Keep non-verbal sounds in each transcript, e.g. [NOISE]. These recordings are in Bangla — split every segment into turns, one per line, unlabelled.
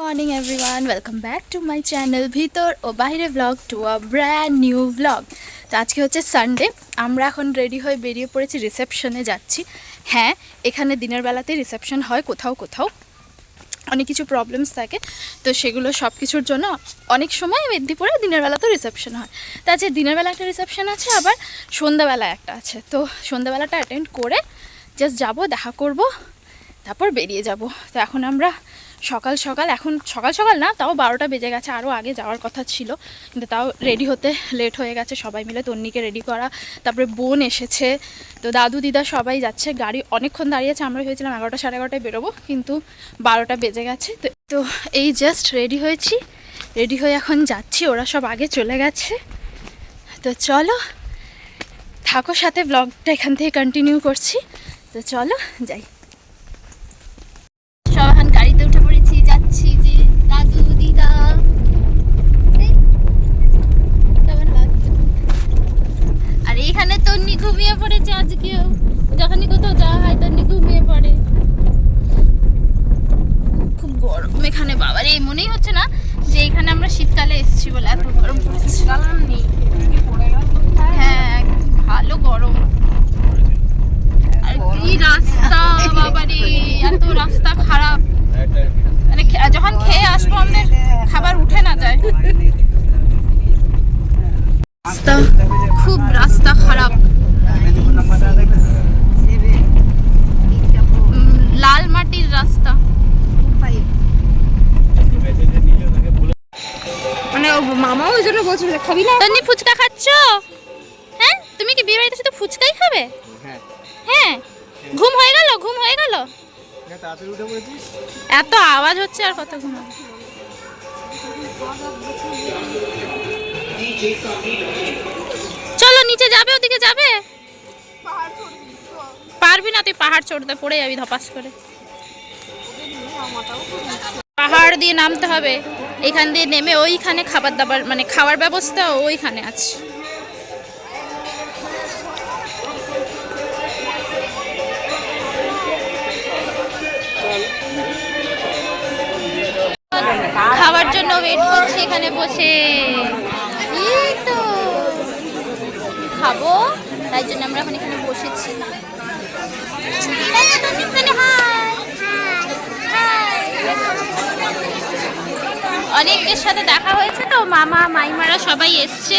Morning everyone welcome back to my channel ভিতর ও বাইরে vlog to a brand new vlog তো আজকে হচ্ছে সানডে আমরা এখন রেডি হয়ে বেরিয়ে পড়েছি রিসেপশনে যাচ্ছি। হ্যাঁ এখানে দিনের বেলাতেই রিসেপশন হয়, কোথাও কোথাও। অনেক কিছু প্রবলেমস থাকে। তো সেগুলো সব কিছুর জন্য অনেক সময় মেদিনীপুরে দিনের বেলাতেও রিসেপশন হয়। তা আজকে দিনের বেলা একটা রিসেপশন আছে, আবার সন্ধ্যাবেলা একটা আছে। তো সন্ধ্যাবেলাটা অ্যাটেন্ড করে জাস্ট যাব, দেখা করব, তারপর বেরিয়ে যাব। তো এখন আমরা সকাল সকাল, এখন সকাল সকাল না, তাও বারোটা বেজে গেছে আরও আগে যাওয়ার কথা ছিল, কিন্তু তাও রেডি হতে লেট হয়ে গেছে, সবাই মিলে তন্নিকে রেডি করা, তারপরে বোন এসেছে, তো দাদু দিদা সবাই যাচ্ছে, গাড়ি অনেকক্ষণ দাঁড়িয়েছে আমরা ভেবেছিলাম এগারোটা সাড়ে এগারোটায় বেরোবো, কিন্তু বারোটা বেজে গেছে, তো তো এই জাস্ট রেডি হয়েছি রেডি হয়ে এখন যাচ্ছি, ওরা সব আগে চলে গেছে, তো চলো, থাকো সাথে ব্লগটা এখান থেকে কন্টিনিউ করছি, তো চলো, যাই সব এখন গাড়িতে উঠে পড়েছি যাচ্ছি যে দাদু দিদা এই, কেমন লাগছে? আর এখানে তন্নি ঘুমিয়ে পড়েছে আজকেও যখনই কোথাও যাওয়া হয় তন্নি ঘুমিয়ে পড়ে খুব গরম এখানে বাবার এই মনেই হচ্ছে না যে এখানে আমরা শীতকালে এসেছি বলে এত গরম পড়েছে হ্যাঁ ভালো গরম আর কি রাস্তা বাবারে এত রাস্তা খারাপ। মানে যখন খেয়ে আসব আমাদের খাবার উঠে না যায়। রাস্তা খুব রাস্তা খারাপ। লাল মাটির রাস্তা।
মানে ও মামা ওই জন্য বলছিল খাবি না?
তন্নি ফুচকা খাচ্ছ? হ্যাঁ? তুমি কি বিয়ে বাড়িতে শুধু ফুচকাই খাবে?
হ্যাঁ।
হ্যাঁ? ঘুম হয়ে গেল? ঘুম হয়ে গেল? এত আওয়াজ হচ্ছে আর কত ঘুম হবে? চলো নিচে যাবে ওদিকে যাবে? পারবি না তুই পাহাড় চড়তে পড়ে যাবি ধপাস করে। পাহাড় দিয়ে নামতে হবে এখান দিয়ে নেমে ওইখানে খাবার দাবার মানে খাওয়ার ব্যবস্থা ওইখানে আছে। জন্য ওয়েট করছি, এখানে বসে। তো খাব, তাই জন্য আমরা এখন এখানে বসেছি. অনেকের সাথে দেখা হয়েছে তো, মামা, মাইমারা সবাই এসছে।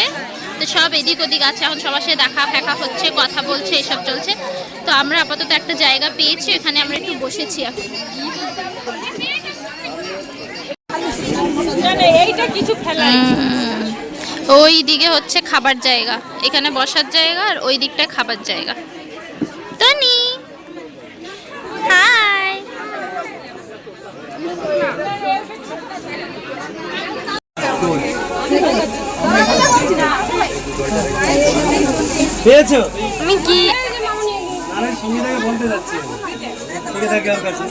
তো সব এদিক ওদিক আছে, এখন সবার সাথে দেখা ফেকা হচ্ছে, কথা বলছে, এসব চলছে। তো আমরা আপাতত একটা জায়গা পেয়েছি, এখানে আমরা একটু বসেছি এখন
এইটা কিছু ফেলা
হুম। ওই দিকে হচ্ছে খাবার জায়গা। এখানে বসার জায়গা আর ওই দিকটা খাবার জায়গা। Tony hi.
পেয়েছ
আমি কি
আরে সঙ্গীতাকে বলতে যাচ্ছি। ঠিক থাকে ওর কাছে।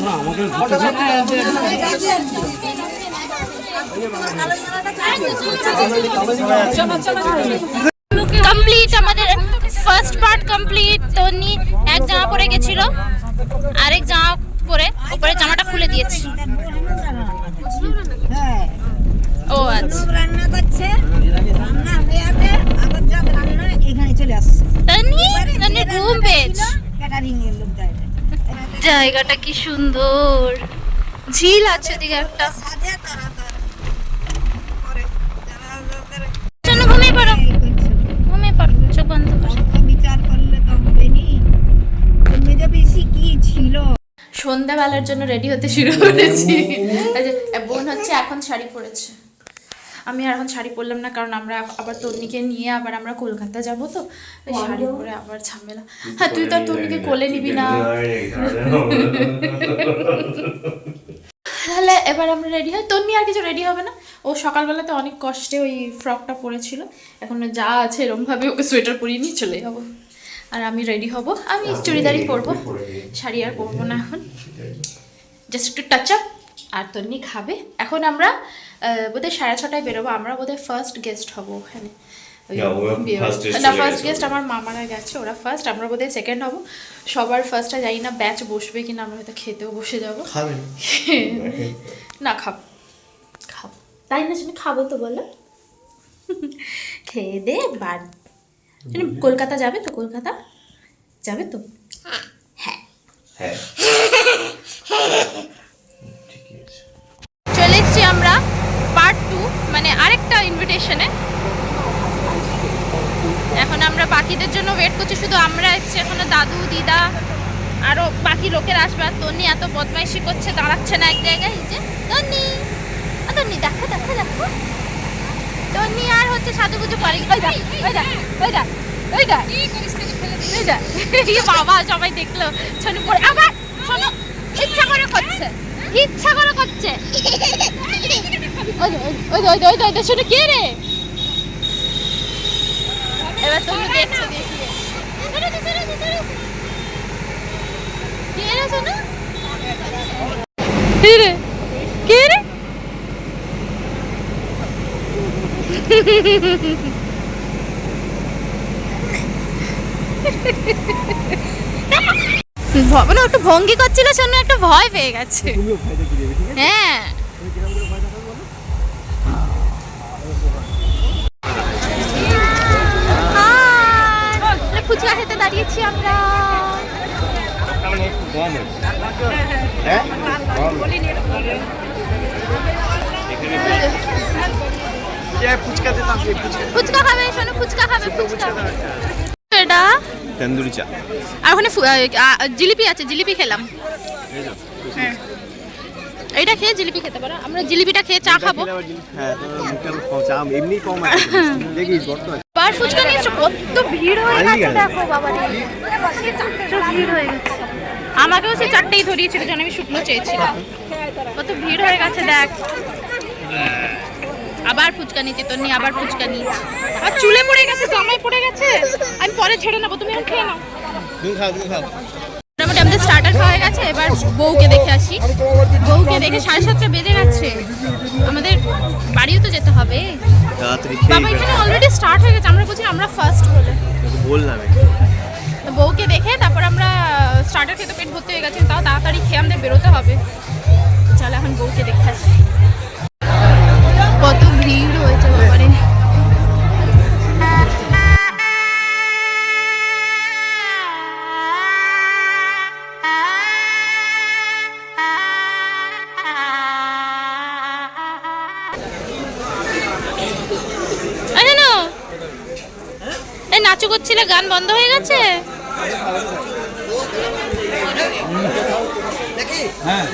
না আমাকে ঘুরতে দাও।
কমপ্লিট আমাদের ফার্স্ট পার্ট কমপ্লিট তনি এক জামা পরে গেছিল আরেক জামা পরে উপরে জামাটা খুলে দিয়েছি ও আচ্ছা
রান্না করছে রান্না হয়ে আছে আবার সব রান্না এখানে চলে আসছে
জায়গাটা কি সুন্দর। ঝিল আছে ওদিকে একটা। ঘুমিয়ে পড়ো। ঘুমিয়ে পড়ো চোখ বন্ধ
বিচার করলে তো হবে নি বেশি কি ছিল?
সন্ধ্যাবেলার জন্য রেডি হতে শুরু করেছি। বোন হচ্ছে এখন শাড়ি পরেছে। আমি আর এখন শাড়ি পরলাম না কারণ আমরা আবার তন্নিকে নিয়ে আবার আমরা কলকাতা যাব তো। ওই শাড়ি পরে আবার ঝামেলা। হ্যাঁ তুই তো আর তন্নিকে কোলে নিবি না। তাহলে এবার আমরা রেডি হই তন্নি আর কিছু রেডি হবে না। ও সকালবেলাতে অনেক কষ্টে ওই ফ্রকটা পরেছিল। এখন যা আছে এরমভাবে ওকে সোয়েটার পরিয়ে নিয়ে চলে যাব। আর আমি রেডি হব। আমি চুড়িদারই পরবো। শাড়ি আর পরবো না এখন। জাস্ট একটু টাচ আপ আর তন্নি খাবে। এখন আমরা বোধহয় সাড়ে ছটায় বেরোবো আমরা বোধহয় ফার্স্ট গেস্ট হব ওখানে।
না,
বাড়ি। ফার্স্ট গেস্ট আমার মামারা গেছে ওরা ফার্স্ট আমরা বোধহয় সেকেন্ড হব। সবার ফার্স্টটা জানি না ব্যাচ বসবে কিনা আমরা হয়তো খেতেও বসে যাব। না। খাব। খাব। তাই না শুনে খাব তো বলো। খেয়ে দে শুনে কলকাতা যাবে তো কলকাতা? যাবে তো? হ্যাঁ।
হ্যাঁ [LAUGHS] ঠিকই আছে
চলে এসেছি আমরা পার্ট টু মানে আরেকটা ইনভিটেশনে এখন আমরা বাকিদের জন্য ওয়েট করছি শুধু আমরা এসেছি এখনও দাদু দিদা আরও বাকি লোকের আসবে আর তন্নি এত বদমাইশি করছে দাঁড়াচ্ছে না এক জায়গায় এই যে তন্নি তন্নি দেখো দেখো দেখো তন্নি আর হচ্ছে সাজুগুজু করে ওই দেখ ওই দেখ ওই দেখ ওই দেখ ওই দেখ এই বাবা সবাই দেখল শোনো পড়ে আবার শোনো ইচ্ছা করে করছে ইচ্ছা করে করছে ওই ওই ওই ওই ওই শোনো কে রে এবার তুমি দেখছ দেখিয়ে কে রে শোনো কে রে কে রে ভবন একটু ভঙ্গি করছিল শোনো একটা ভয় পেয়ে গেছে। হ্যাঁ। ফুচকা খেতে দাঁড়িয়েছি আমরা। ফুচকা খাবে শোনো ফুচকা খাবে ফুচকা এটা?
তন্দুরি চা।
আর ওখানে ফু- আহ, আহ, জিলিপি আছে জিলিপি খেলাম। হ্যাঁ। এইটা খেয়ে জিলিপি খেতে পারো। আমরা জিলিপিটা খেয়ে চা খাব।
হ্যাঁ [LAUGHS]
বার ফুচকা নিয়ে কত ভিড় হয়ে গেছে। দেখো বাবা ভিড় হয়ে গেছে আমাকেও সে চারটেই ধরিয়েছিল যেন আমি শুকনো চেয়েছিলাম। কত ভিড় হয়ে গেছে দেখ। আবার ফুচকা নিচ্ছি তোর নিয়ে আবার ফুচকা নিচ্ছি। আর চুলে পড়ে গেছে জামাই পড়ে গেছে। আমি পরে ছেড়ে নেব তুমি এখন খেয়ে নাও। মোটামুটি আমাদের স্টার্টার খাওয়া হয়ে গেছে এবার বউকে দেখে আসি। বউকে দেখে সাড়ে সাতটা বেজে গেছে। আমাদের বাড়িও তো যেতে হবে। বাবা এখানে অলরেডি স্টার্ট হয়ে গেছে আমরা বলছি আমরা ফার্স্ট বলে
বললাম।
বউকে দেখে তারপর আমরা স্টার্টার খেতে পেট ভর্তি হয়ে গেছে, তাও তাড়াতাড়ি খেয়ে আমাদের বেরোতে হবে। চল এখন বউকে দেখে আসি কত ভিড় হয়েছে এই নাচু করছিলে, গান বন্ধ হয়ে গেছে?
হ্যাঁ।